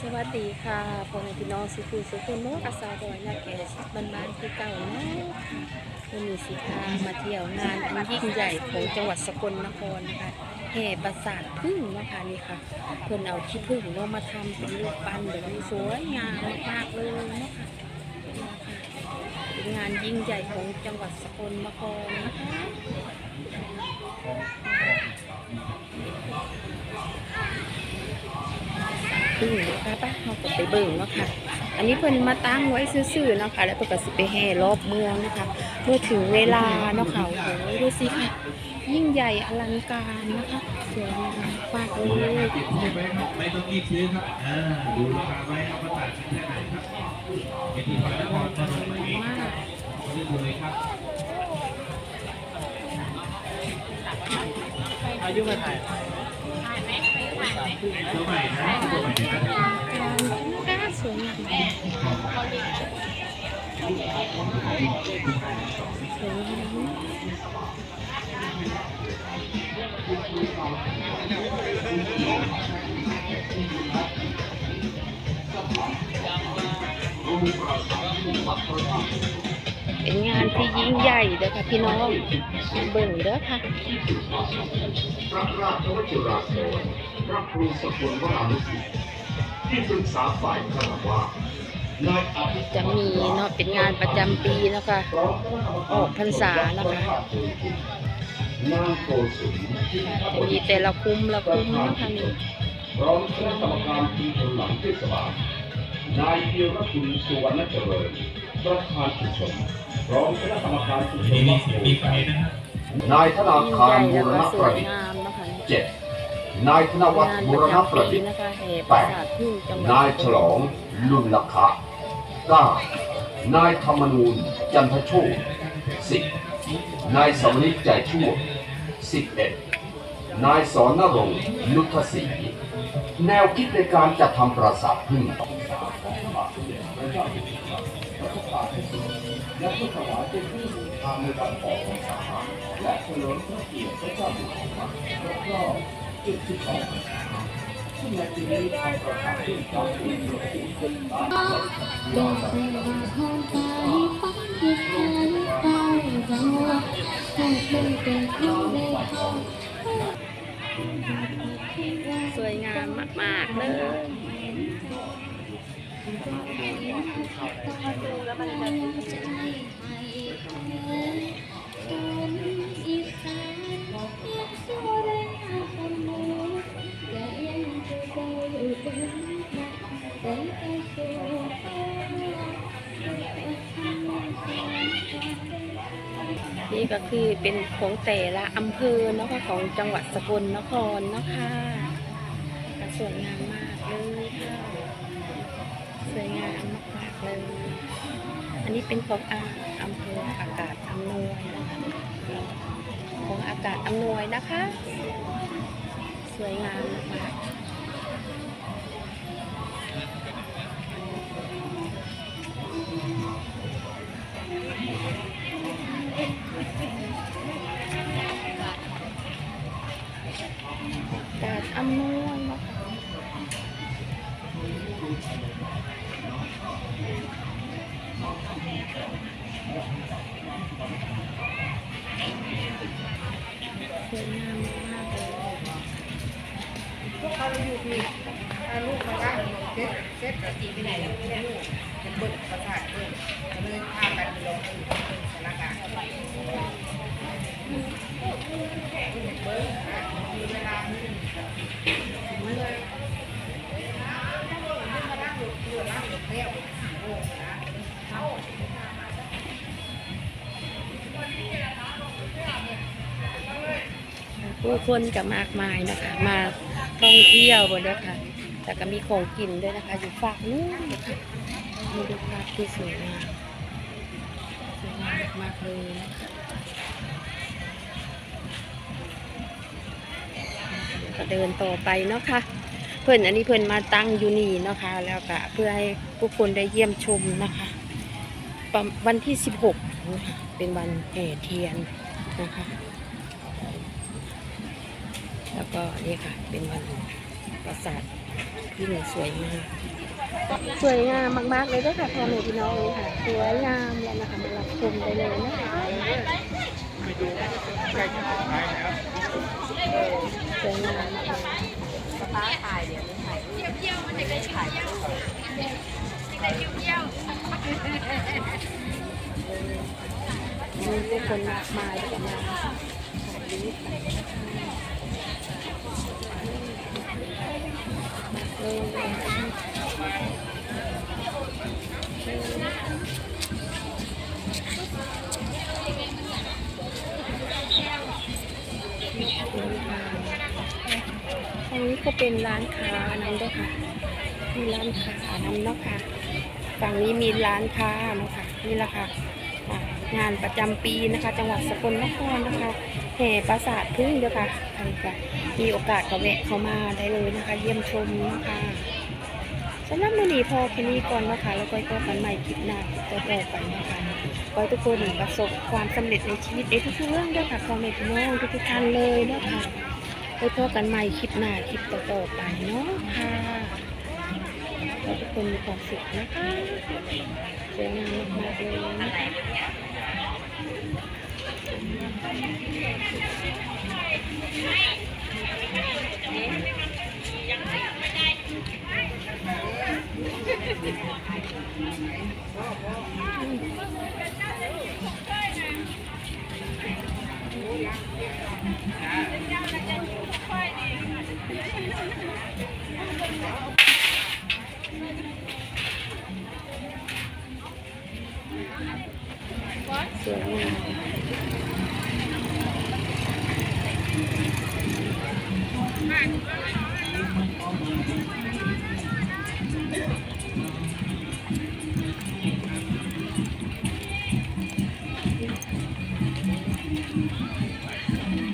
สวัสดีค่ะพ่อแม่พี่น้องสุขุสุขุนโนกอาสาดอยนาแกสบ้านบ้านคือเก่าเนาะวันนี้สิพามาเที่ยวงานอันยิ่งใหญ่ของจังหวัดสกลนครนะคะแห่ปราสาทพึ่งเนาะคะนี่ค่ะ เพื่อนเอาขี้พึ่งเนามาทำเป็นรูปปั้นแบบนี้สวยงามมากๆเลยเนาะค่ะเป็นงานยิ่งใหญ่ของจังหวัดสกลนครนะคะ พึ่งนะคะป้าเราก็ไปเบิ่งเนาะค่ะ อันนี้เพิ่นมาตั้งไว้ซื่อๆเนาะค่ะแล้วเพิ่นก็สิไปแห่รอบเมืองนะคะเมื่อถึงเวลาเนาะค่ะโอ้โหดูสิค่ะ ยิ่งใหญ่อลังการนะคะสวยงามมากเลยติดใช่ไหมครับไม่ต้องรีบซื้อครับอ่าดูราคาไว้เอามาตัดแค่ไหนครับเอทีพานครถนนใหม่มากนี่ดูเลยครับอายุมาถ่าย สวยงามสวยมเป็นงาน ที่ยิ่งใหญ่เด้อค่ะพี่น้องเบิ่งเด้อค่ะพระราชวชิราโสพระครูสกุลวรานุสิทธิ์ที่ปรึกษาฝ่ายคารวะนาจะมีเนาะเป็นงานประจำปีนะคะออกพรรษานะคะจะมีแต่ละคุ้มละคุ้มนะคะนี่พร้อมคณะกรรมการทีมหลังเทศบาลนายเพียรคุณสุวรรณเจริญประธานชุมชน รอมคณะกรรมการชุมชนวัดยงโพธิ์นายธนาคารบูรณประดิษฐ์เจ็ดนายธนวัฒน์บูรระณประดิษฐ์แปดนายฉลองลุนลักขะเก้านายธรรมนูญจันทโชคสิบนายสมนิจใจชั่วสิบเอ็ดนายสอนนรงค์นุทศรีแนวคิดในการจัดทำปราสาทพึ่ง และเพื่อถวายเป็นที่บูชาในวันออกพรรษาและเฉลิมพระเกียรติพระเจ้าอยู่หัวครบรอบ72พรรษาซึ่งในปีนี้ทางปราสาทพึ่งจัดเป็นประเพณีขึ้นตามสวยงามมาก ๆ เลย นี่ก็คือเป็นของแต่ละอำเภอเนาะของจังหวัดสกลนครเนาะค่ะสวยงามมากเลยค่ะ สวยงามมากๆเลย อันนี้เป็นของอาอำเภออากาศอำนวยนะคะของอากาศอำนวยนะคะ สวยงามมากๆกาดอำนวย สวยงามมากเลยเขาอยู่ที่ลูกมาตั้งเซ็ตเซ็ตกับตีไปไหนแล้วไม่รู้เป็นเบิดประสาทเบิดก็เลยพากันลงสารกลางเวลาเมื่อยมา ผู้คนก็มากมายนะคะ มาท่องเที่ยวบนด้วยค่ะแต่ก็มีของกินด้วยนะคะ อยู่ฝากนู้นนะคะมีดูภาพที่สวยงามสวยงามมากเลยนะคะก็เดินต่อไปเนาะค่ะเพื่อนอันนี้เพื่อนมาตั้งยูนีเนาะค่ะแล้วก็เพื่อให้ผู้คนได้เยี่ยมชมนะคะวันที่ 16นะคะเป็นวันแห่เทียนนะคะ แล้วก็นี่ค่ะ เป็นวันปราสาทที่หนึ่งสวยมาก สวยงามมากๆเลยด้วยค่ะพ่อแม่พี่น้องเลยค่ะ สวยงามแล้วนะคะมารับชมได้เลยนะคะสวยงามมากๆมีผู้คนมากมายที่มาถ่ายรูป ตรงนี้ก็เป็นร้านค้านั้นด้วยค่ะ มีร้านค้านั้นเนาะค่ะ ฝั่งนี้มีร้านค้าเนาะค่ะ นี่แหละค่ะ งานประจำปีนะคะ จังหวัดสกลนครนะคะแห่ปราสาทพึ่งเด้อค่ะใครก็มีโอกาสก็แวะเข้ามาได้เลยนะคะ เยี่ยมชมนะคะ สำหรับมือนีพอแค่นี้ก่อนนะคะแล้วก็พบกันใหม่คลิปหน้าจะต่อไปนะคะขอให้ทุกคนประสบความสำเร็จในชีวิตในทุกๆเรื่องด้วยค่ะคอมเมนต์น้องทุกๆท่านเลยนะค่ะไว้พบกันใหม่คลิปหน้าคลิปต่อๆไปเนาะค่ะขอให้ทุกคนมีความสุขนะคะสวยงามมากๆเลย งา